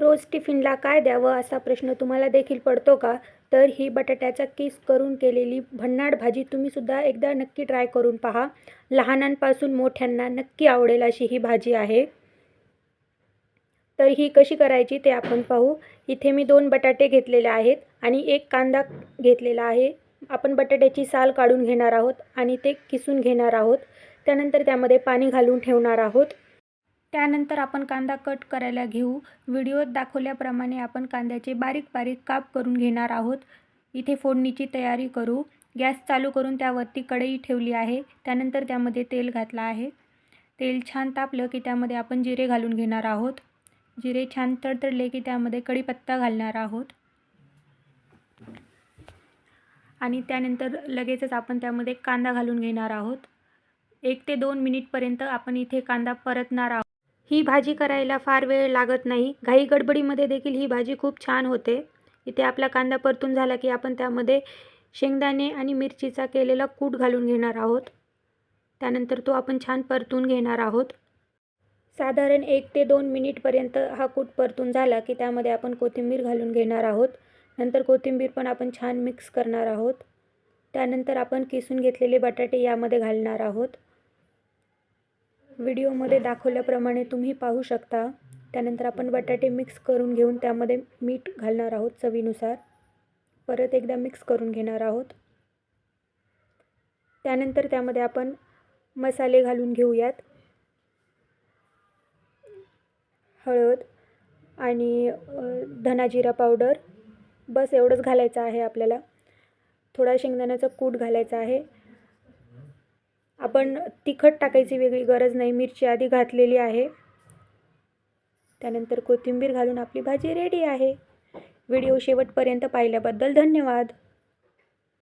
रोज टिफिनला काय द्यावं असा प्रश्न तुम्हाला देखील पडतो का? तर ही बटाट्याचा किस करून केलेली भन्नाट भाजी तुम्हीसुद्धा एकदा नक्की ट्राय करून पहा. लहानांपासून मोठ्यांना नक्की आवडेल अशी ही भाजी आहे. तर ही कशी करायची ते आपण पाहू. इथे मी दोन बटाटे घेतलेले आहेत आणि एक कांदा घेतलेला आहे. आपण बटाट्याची साल काढून घेणार आहोत आणि ते किसून घेणार आहोत. त्यानंतर त्यामध्ये पाणी घालून ठेवणार आहोत. त्यानंतर आपण कांदा कट करायला घेऊ. व्हिडिओत दाखवल्याप्रमाणे आपण कांद्याचे बारीक बारीक काप करून घेणार आहोत. इथे फोडणीची तयारी करू. गॅस चालू करून त्यावरती कढई ठेवली आहे. त्यानंतर त्यामध्ये तेल घातलं आहे. तेल छान तापलं की त्यामध्ये आपण जिरे घालून घेणार आहोत. जिरे छान तडतडले की त्यामध्ये कढीपत्ता घालणार आहोत. आणि त्यानंतर लगेचच आपण त्यामध्ये कांदा घालून घेणार आहोत. एक ते दोन मिनिटपर्यंत आपण इथे कांदा परतणार आहोत. ही भाजी करायला फार वेळ लागत नाही. घाई गडबडीमध्ये देखील ही भाजी खूप छान होते. इथे आपला कांदा परतून झाला की आपण त्यामध्ये शेंगदाणे आणि मिरचीचा केलेला कूट घालून घेणार आहोत. त्यानंतर तो आपण छान परतून घेणार आहोत. साधारण एक ते दोन मिनिटपर्यंत हा कूट परतून झाला की त्यामध्ये आपण कोथिंबीर घालून घेणार आहोत. नंतर कोथिंबीर पण आपण छान मिक्स करणार आहोत. त्यानंतर आपण किसून घेतलेले बटाटे यामध्ये घालणार आहोत. व्हिडिओमध्ये दाखवल्याप्रमाणे तुम्ही पाहू शकता. त्यानंतर आपण बटाटे मिक्स करून घेऊन त्यामध्ये मीठ घालणार आहोत चवीनुसार. परत एकदा मिक्स करून घेणार आहोत. त्यानंतर त्यामध्ये आपण मसाले घालून घेऊयात. हळद आणि धनाजिरा पावडर. बस एवढंच घालायचं आहे आपल्याला. थोडा शेंगदाण्याचा कूट घालायचा आहे. आपण तिखट टाकायची वेगळी गरज नाही. मिरची आधी घातलेली आहे. त्यानंतर कोथिंबीर घालून आपली भाजी रेडी आहे. व्हिडिओ शेवटपर्यंत पाहिल्याबद्दल धन्यवाद.